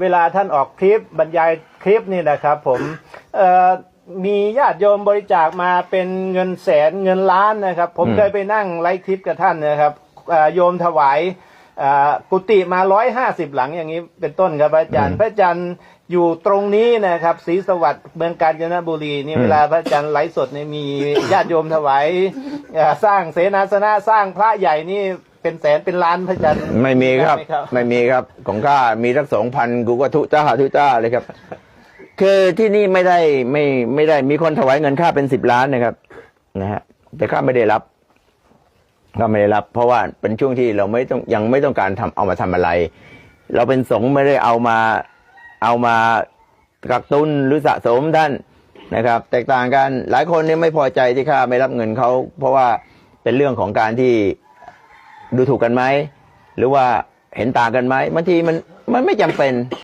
เวลาท่านออกคลิปบรรยายคลิปนี่นะครับผมเอ่อมีญาติโยมบริจาคมาเป็นเงินแสนเงินล้านนะครับ ผมอืมเคยไปนั่งไลฟ์คลิปกับท่านนะครับเอ่อโยมถวายเอ่อกุฏิมาร้อยห้าสิบหลังอย่างนี้เป็นต้นครับพระอาจารย์ พระอาจารย์อยู่ตรงนี้นะครับศรีสวัสดิ์เมืองกาญจนบุรีนี่เวลาพระอาจารย์ไลฟ์สดเนี่ยมีญาติโยมถวายเอ่อสร้างเสนาสนะสร้างพระใหญ่นี่ เป็นแสนเป็นล้านพระอาจารย์ไม่มีครับได้ไหครับไม่มีครับ ของข้ามีสักสองพันกูก็ทุจ้าทุจ้าเลยครับ คือที่นี่ไม่ได้ไม่ไม่ได้มีคนถวายเงินค่าเป็นสิบล้านนะครับ นะฮะ แต่ข้าไม่ได้รับข้าไม่ได้รับ เพราะว่าเป็นช่วงที่เราไม่ต้องยังไม่ต้องการทำเอามาทำอะไร เราเป็นสงฆ์ไม่ได้เอามาเอามากักตุนหรือสะสมท่านนะครับ แตกต่างกันหลายคนเนี่ยไม่พอใจที่ข้าไม่รับเงินเขาเพราะว่าเป็นเรื่องของการที่ ดูถูกกันไหมหรือว่าเห็นต่างกันไหมบางทีมันมันไม่จำเป็น